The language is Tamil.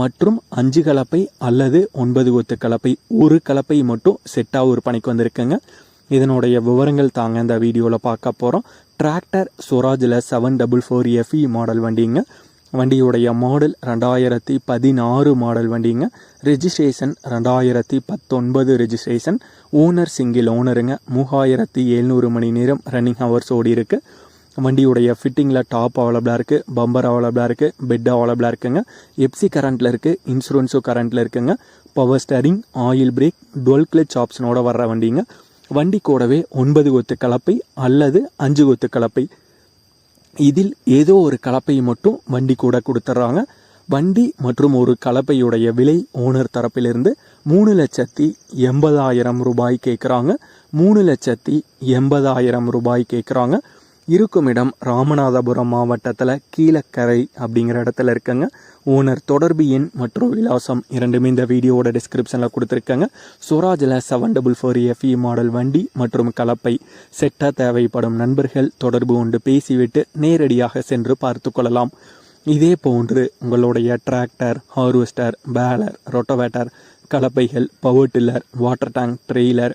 மற்றும் அஞ்சு கலப்பை அல்லது ஒன்பது ஒத்து கலப்பை ஒரு கலப்பை மட்டும் செட்டாக விற்பனைக்கு பணிக்கு வந்திருக்குங்க. இதனுடைய விவரங்கள் தாங்க இந்த வீடியோவில் பார்க்க போகிறோம் tractor சுவராஜில் seven double four FE model வண்டிங்க. வண்டியுடைய மாடல் ரெண்டாயிரத்தி பதினாறு மாடல் வண்டிங்க. ரெஜிஸ்ட்ரேஷன் ரெண்டாயிரத்தி பத்தொன்பது ரெஜிஸ்ட்ரேஷன் ஓனர் சிங்கிள் ஓனருங்க மூவாயிரத்தி எழுநூறு மணி நேரம் ரன்னிங் ஹவர்ஸ் ஓடி இருக்குது வண்டியுடைய ஃபிட்டிங்கில் டாப் அவைலபிளாக இருக்குது பம்பர் அவைலபிளாக இருக்குது பெட் அவைலபிளாக இருக்குங்க. எப்சி கரண்ட்டில் இருக்குது இன்சூரன்ஸும் கரண்ட்டில் இருக்குங்க. Power steering oil brake dual clutch ஆப்ஷனோட வர்ற வண்டிங்க. வண்டி கூடவே ஒன்பது கொத்து கலப்பை அல்லது அஞ்சு கொத்து கலப்பை. இதில் ஏதோ ஒரு கலப்பையை மட்டும் வண்டி கூட கொடுத்துட்றாங்க வண்டி மற்றும் ஒரு கலப்பையுடைய விலை ஓனர் தரப்பிலிருந்து மூணு லட்சத்தி எண்பதாயிரம் ரூபாய் கேட்குறாங்க மூணு லட்சத்தி எண்பதாயிரம் ரூபாய் கேட்குறாங்க இருக்கும் இடம் ராமநாதபுரம் மாவட்டத்தில் கீழக்கரை அப்படிங்கிற இடத்துல இருக்கங்க. ஓனர் தொடர்பு எண் மற்றும் விலாசம் இரண்டுமே இந்த வீடியோவோட டிஸ்கிரிப்ஷனில் கொடுத்துருக்காங்க. சுவராஜில் seven double four FE model வண்டி மற்றும் கலப்பை. செட்டாக தேவைப்படும் நண்பர்கள் தொடர்பு கொண்டு பேசிவிட்டு நேரடியாக சென்று பார்த்து கொள்ளலாம். இதே போன்று உங்களுடைய tractor harvester baler rotavator கலப்பைகள் power tiller water tank trailer